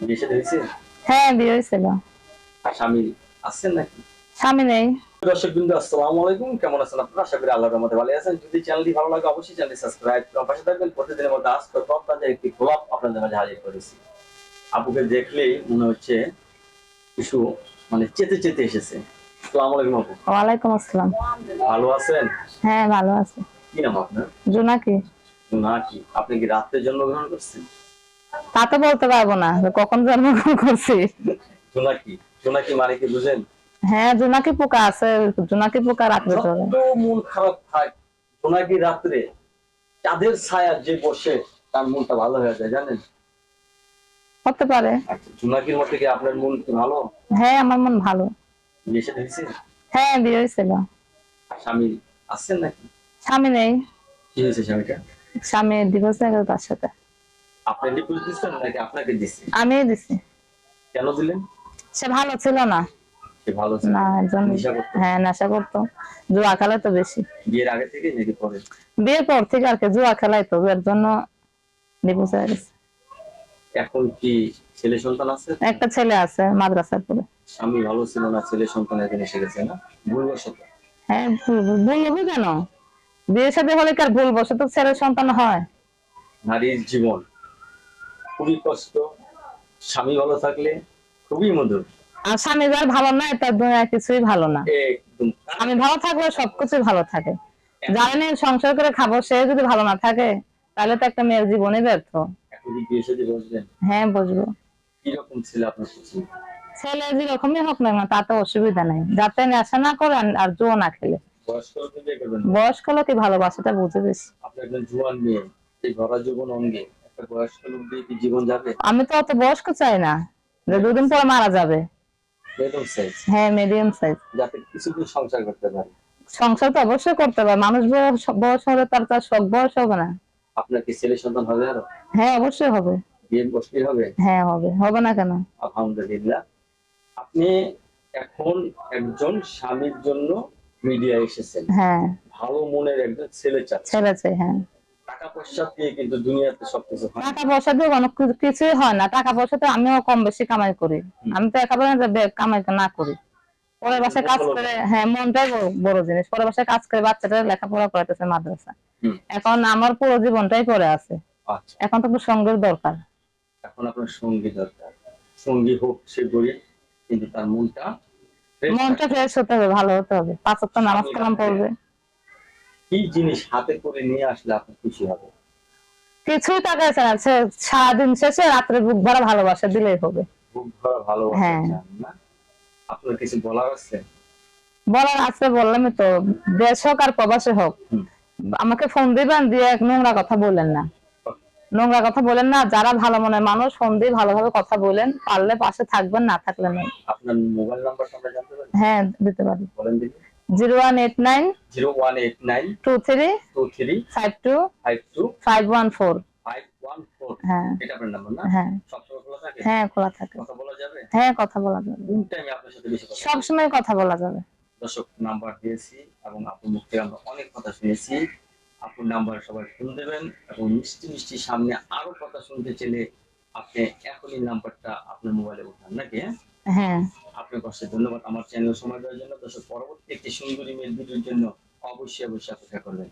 বিয়ে হয়েছে? হ্যাঁ বিয়ে হয়েছিল। আর স্বামী আছেন নাকি? স্বামী নেই। দর্শক বিন্দু আসসালামু আলাইকুম। কেমন আছেন আপনারা? আশা করি আল্লাহর রহমতে ভালো আছেন। যদি চ্যানেলটি ভালো লাগে অবশ্যই চ্যানেলটি সাবস্ক্রাইব করে পাশে থাকবেন। প্রতিদিনের আজ আপনাদের একটি গোলাপ আপনাদের মাঝে হাজির করেছি। আপুকে দেখলেই মনে হচ্ছে কিছু মানে চেতে চেতে এসেছে। আসসালামু আলাইকুম আপু। ওয়ালাইকুম আসসালাম। ভালো আছেন? হ্যাঁ ভালো আছে। কি নাম আপনার? জোনাকি। না কি আপনি কি রাত্রে জন্মগ্রহণ করছেন? তা তো বলতে পারব না কখন জন্মগ্রহণ করছি। জোনাকি জোনাকি মানে কি বুঝেন? হ্যাঁ জোনাকি পোকা আছে জোনাকি পোকা রাত্রে চলে মন খারাপ থাক জোনাকি রাত্রে চাঁদের ছায়া যে বসে তার মনটা ভালো হয়ে যায় জানেন? হতে পারে। আচ্ছা জোনাকির মধ্যে কি আপনার মন কি ভালো? হ্যাঁ আমার মন ভালো। বিয়ে সাথে হয়েছে? হ্যাঁ বিয়ে হয়েছিল। স্বামী আছেন নাকি? স্বামী নেই। কি হয়েছে স্বামীটা? স্বামী ডিভোর্স হয়ে গেল তার সাথে। আপনি ডিপোজিট দিচ্ছেন নাকি আপনাকে দিচ্ছে আমি দিছি। কেন দিলেন? সে ভালো ছিল না। সে ভালো ছিল। না একজন? হ্যাঁ নেশা করতো। জুয়া খেলা তো বেশি। বিয়ের আগে থেকে নাকি পরে? বিয়ের পর থেকে আর কি জুয়া খেলাই তো এর জন্য হয়ে গেছে। এখন কি ছেলে সন্তান আছে? একটা ছেলে আছে মাদ্রাসার পরে। স্বামী ভালো ছিল না ছেলে সন্তান এখন এসে গেছে না? ভুলবশত। হ্যাঁ ভুল- বলব কেন? বিয়ের সাথে হলে কি আর ভুল বসে তো ছেলের সন্তান হয়? নারীর জীবন। খুবই কষ্ট। স্বামী ভালো থাকলে খুবই মধুর। আর স্বামী যার ভালো নাই তার দুনিয়া কিছুই ভালো না। ভালো থাকলে সবকিছুই ভালো থাকে। জানেন সংসার করে খাব সে যদি ভালো না থাকে তাহলে তো একটা মেয়ের জীবনই ব্যর্থ। হ্যাঁ বুঝব কীরকম ছিল আপনার ছেলে যেরকমই হোক না তাতে অসুবিধা নাই। যাতে নেশা না করে আর- জুয়ো না খেলে। বয়স্ক না। লোকই ভালোবাসাটা বুঝে বেশি। আপনি একজন জুয়ান মেয়ে এই ভরা জীবন অঙ্গে। বয়স্ক লোক দিয়ে কি জীবন যাবে? আমি তো অত বয়স্ক চাই না। যে দুদিন পর মারা যাবে। সাইজ হ্যাঁ মিডিয়াম সাইজ যাতে কিছুদিন সংসার করতে পারে। সংসার তো অবশ্যই করতে হবে মানুষ বয়স হলে তার তার সব বয়স হবে না। আপনার কি ছেলে সন্তান হবে আরও? হ্যাঁ অবশ্যই হবে। বিয়ে হবে? হ্যাঁ হবে। হবে না কেন? আলহামদুলিল্লাহ। আপনি এখন একজন স্বামীর জন্য মিডিয়া এসেছেন। হ্যাঁ। ভালো মনের একজন ছেলে চাচ্ছে ছেলে চাই হ্যাঁ। টাকা পয়সা দিয়ে কিন্তু দুনিয়াতে সবকিছু হয় না। টাকা পয়সা দিয়ে অনেক কিছুই হয় না। টাকা পয়সাতে আমিও কম বেশি কামাই করি। আমি তো একেবারে কামাই না করি। পরের বাসায় কাজ করে হ্যাঁ মনটাই বড়- জিনিস। পরের বাসায় কাজ করে বাচ্চাটা লেখাপড়া করাতেছে মাদ্রাসা এখন আমার পুরো জীবনটাই পড়ে আছে। আচ্ছা। এখন তো সঙ্গের দরকার। এখন আপনার সঙ্গী দরকার। সঙ্গী হোক সে গরিব কিন্তু তার মনটা মনটা ফ্রেশ হতে হবে ভালো হতে হবে। পাঁচ নামাজ কালাম পড়বে। কি জিনিস হাতে করে নিয়ে আসলে আপনি খুশি হবে? কিছুই টাকা সে সারাদিন শেষে রাত্রে বুক ভরা ভালোবাসা দিলেই হবে। খুব ভরা ভালো হ্যাঁ। না? আপনার কিছু বলার আছে? বলার আছে বললামই তো দেশ হোক আর প্রবাসে হোক আমাকে ফোন দিবেন দিয়ে এক নোংরা কথা বলেন না। নোংরা কথা বলেন না যারা ভালো মনের মানুষ ফোন দিয়ে ভালোভাবে কথা বলেন পারলে পাশে থাকবেন না থাকলে নেই। আপনার মোবাইল নাম্বারটা আমরা জানতে পারি? হ্যাঁ দিতে পারি। বলেন দিদি zero one eight nine zero one eight nine two three two three five two five two five one four five one four হ্যাঁ। এটা আপনার নাম্বার না? হ্যাঁ। সবসময় খোলা থাকে? হ্যাঁ খোলা থাকে। কথা বলা যাবে? হ্যাঁ কথা বলা যাবে। কোন টাইমে আপনার সাথে বেশি কথা সবসময় কথা বলা যাবে। দর্শক নাম্বার দিয়েছি এবং আপনার মুখ থেকে আমরা অনেক কথা শুনেছি। আপনার নাম্বার সবাই ফোন দেবেন এবং মিষ্টি মিষ্টি সামনে আরও কথা শুনতে চাইলে আপনি এখনই নাম্বারটা আপনার মোবাইলে উঠান নাকি? হ্যাঁ। আপনাকে অসংখ্য ধন্যবাদ আমার চ্যানেল সময় দেওয়ার জন্য। দর্শক, পরবর্তী একটি সুন্দরী মেয়ের ভিডিওর জন্য অবশ্যই অবশ্যই অপেক্ষা করবেন।